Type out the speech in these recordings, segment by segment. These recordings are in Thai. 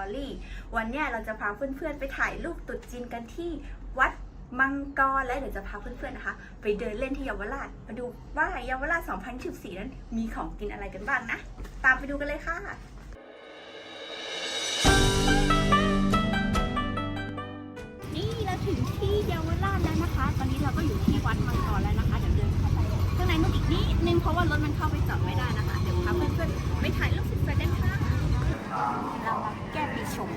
อรี่ วันนี้เราจะพาเพื่อนๆ ไปถ่ายรูปตรุษจีนกันที่วัดมังกรและเดี๋ยวจะพาเพื่อนๆนะคะ ไปเดินเล่นที่เยาวราชมาดูว่าเยาวราช 2014 นั้นมีของกินอะไรกันบ้างนะ ตามไปดูกันเลยค่ะนี่เราถึงที่เยาวราชแล้วนะคะ ตอนนี้เราก็อยู่ที่วัดมังกรแล้วนะคะเดี๋ยวเดินเข้าไปข้างในนู่นอีกนิดนึงเพราะว่ารถมันเข้าไปจอดไม่ได้นะคะ เดี๋ยวพาเพื่อนๆไปถ่ายรูปสวยๆกันค่ะ เรามาแก้ปีชม น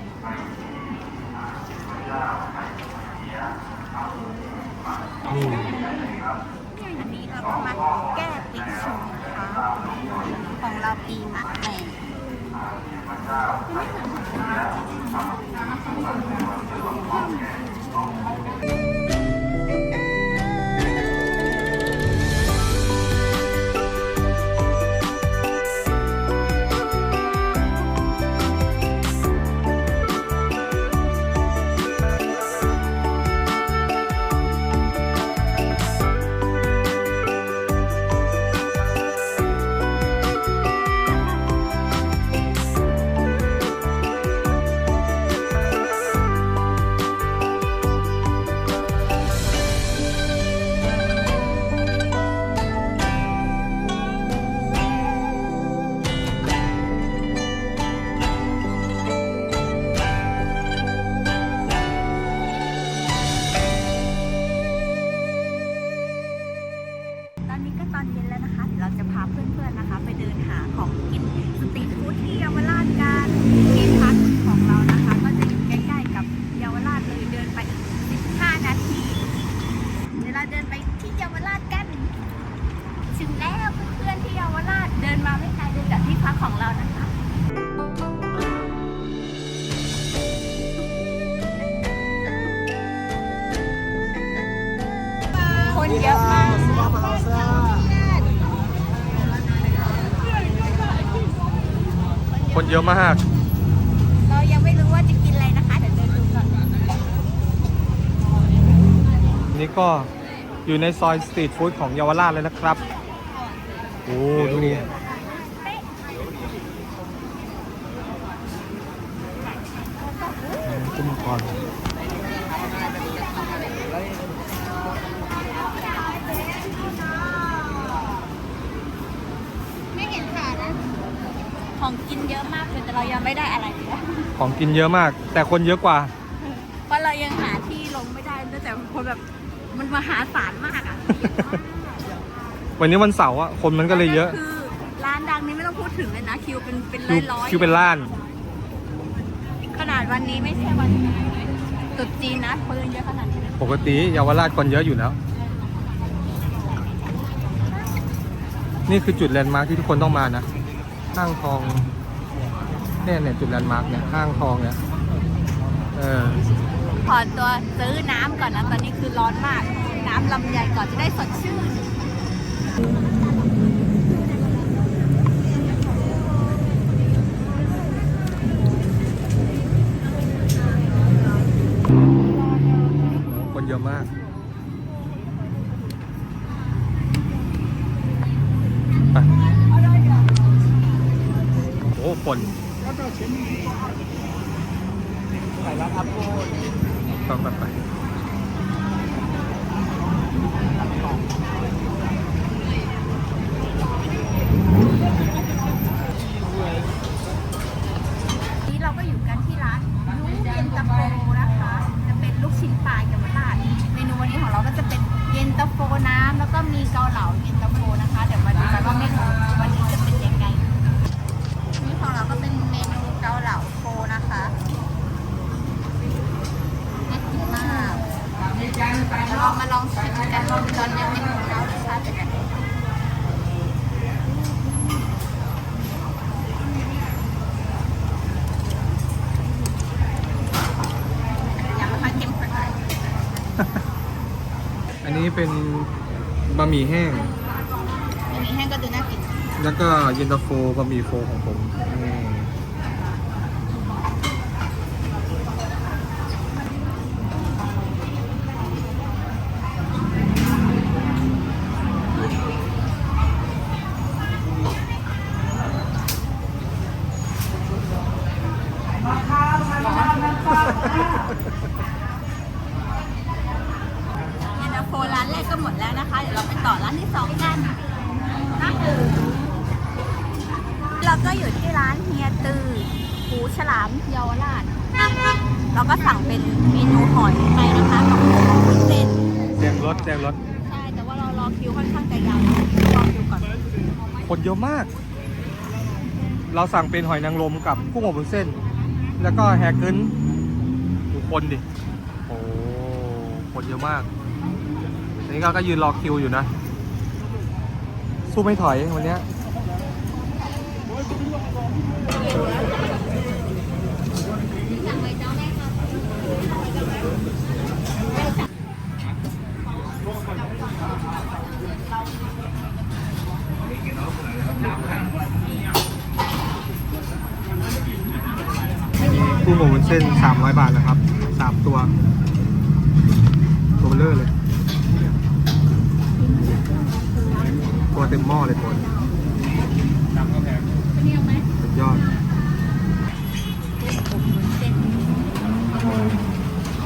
ี่ อันนี้เราก็มาแก้ปีชมนะคะ ของเราปีมะแม่ต กที่พักของเรานะคะ คนเยอะมาก คนเยอะมาก เรายังไม่รู้ว่าจะกินอะไรนะคะ เดี๋ยวเดินดูก่อนนี่ก็อยู่ในซอยสตรีทฟู้ดของเยาวราชเลยนะครับ โอ้ดูกุ้ง ก่อนไม่เห็นขานะ ของกินเยอะมากเลยแต่เรายังไม่ได้อะไรเลยของกินเยอะมาก แต่คนเยอะกว่า เพราะเรายังหาที่ลงไม่ได้ด้วยแต่คนแบบมันมหาศาลมากอะวันนี้วันเสาร์อะคนมันก็เลยเยอะ คือร้านดังนี้ไม่ต้องพูดถึงเลยนะคิวเป็นเป็นคิวร้อยๆคิวเป็นล้าน ขนาดวันนี้ไม่ใช่วันตรุษจีนนะคนยังเยอะขนาดนี้นะปกติเยาวราชคนเยอะอยู่แล้ว นี่คือจุดแลนด์มาร์คที่ทุกคนต้องมานะ ห้างทองเนี่ยเนี่ยจุดแลนด์มาร์คเนี่ยห้างทองเนี่ยเออขอตัวซื้อน้ำก่อนนะ ตอนนี้คือร้อนมาก น้ำลำไยก่อนจะได้สดชื่น คนไปแล้วครับไปไปไป นี้เราก็อยู่กันที่ร้านลุงเย็นตาโฟนะคะ จะเป็นลูกชิ้นปลาเยาวราชเมนูวันนี้ของเราก็จะเป็นเย็นตาโฟน้ำแล้วก็มีเกาเหลาเย็นตาโฟนะคะ เดี๋ยวมาดูกันว่าเมนูวันนี้จะเป็นยังไงนี่ของเราก็เป็นเมนูเกาเหลาโฟนะคะน่ากินมากเราลองมาลองชิมกันตอนยังไม่รู้แล้วรสชาติเป็นยังไงยังไม่ค่อยเข้มข้นเท่าไหร่ อั นนี้เป็นบะหมี่แห้งอันนี้แห้งก็ดูน่ากิน แล้วก็เย็นตาโฟบะหมี่โฟของผมนี่ันต่อร้านที่สองกันนั่นคือเราก็อยู่ที่ร้านเฮียตือหูฉลามเยาวราชเราก็สั่งเป็นเมนูหอยไปนะคะของคุณเซนเสียรถเสียรถใช่แต่ว่าเรารอคิวค่อนข้างจะยาวรอคิวก่อนคนเยอะมาก เราสั่งเป็นหอยนางรมกับกุ้งอบนเส้น แล้วก็แฮกเกิลดูคนดิโอ้คนเยอะมาก นนี้เราก็ยืนรอคิวอยู่นะ สู้ไม่ถอยวันเนี้ยกุ้งอบวุ้นเส้น 300 บาทนะครับ 3 ตัว ตัวเบลเลอร์เลย ตัวเต็มหม้อเลยคนสุดยอด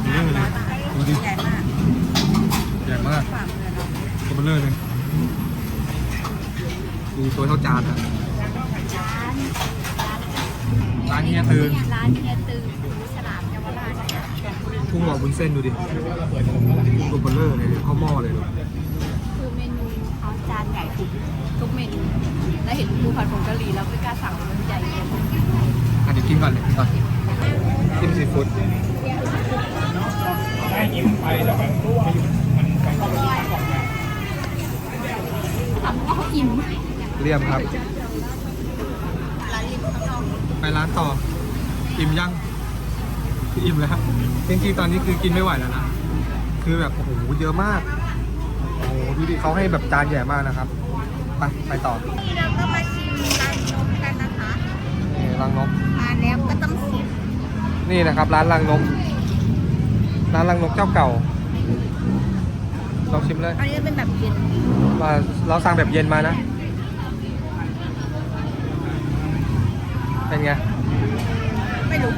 เบลเลอร์เลยดูดิใหญ่มากใหญ่มากฝากเลยเนาะตัวเบลเลอร์เลยดูตัวเท่าจานอะร้านร้านเฮียตือร้านเฮียตือหูฉลามเยาวราชกุ้งอบวุ้นเส้นดูดิตัวเบลเลอร์เลยเข้าหม้อเลยดูคือเมนู เขาจานใหญ่ทุกทุกเมนูแล้วเห็นปูผัดผงกะหรี่แล้วไม่กล้าสั่งมันใหญ่เลยอะเดี๋ยวกินก่อนเลยกินก่อนจิ้มซีฟู้ดสั่งว่าเขาอิ่มเรียมครับร้านริมข้างนอกไปร้านต่อ อิ่มยัง อิ่มแล้วจริงๆตอนนี้คือกินไม่ไหวแล้วนะ คือแบบโอ้โหเยอะมาก ดูดิเขาให้แบบจานใหญ่มากนะครับ ไปไปต่อนี่เราก็มาชิมร้านนมกันนะคะนี่รังนกมาแล้วก็ต้องชิมนี่นะครับ ร้านรังนก ร้านรังนกเจ้าเก่าลองชิมเลยอันนี้เป็นแบบเย็นมาเราสั่งแบบเย็นมานะ เป็นไง ไม่รู้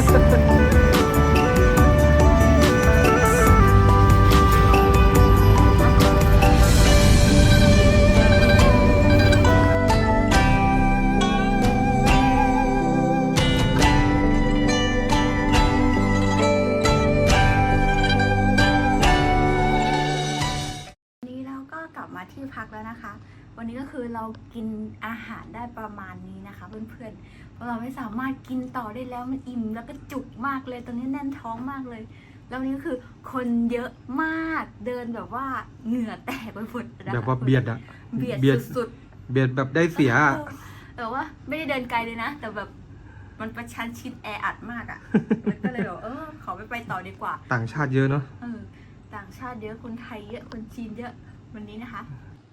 Thank you. วันนี้ก็คือเรากินอาหารได้ประมาณนี้นะคะ เพื่อนๆ เพราะเราไม่สามารถกินต่อได้แล้วมันอิ่มแล้วก็จุกมากเลยตอนนี้แน่นท้องมากเลย แล้ววันนี้ก็คือคนเยอะมากเดินแบบว่าเหงื่อแตกไปหมดนะคะแบบว่าเบียดอะเบียดเบียดสุดเบียดแบบได้ๆเสียอะออแต่ว่าไม่ได้เดินไกลเลยนะ แต่แบบมันประชันชิดแออัดมากอะ่ะแล้วก็เลยแบบเออขอไปไปต่อดีกว่า ต่างชาติเยอะเนาะเออต่างชาติเยอะคนไทยเยอะคนจีนเยอะวันนี้นะคะ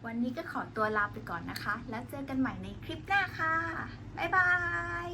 วันนี้ก็ขอตัวลาไปก่อนนะคะ แล้วเจอกันใหม่ในคลิปหน้าค่ะ บ๊ายบาย